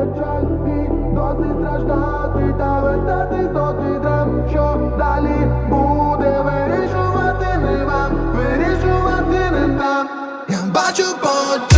печальки, досить страждати та вертатись з доти драм, що далі буде вирішувати не вам, вирішувати не там. Я бачу по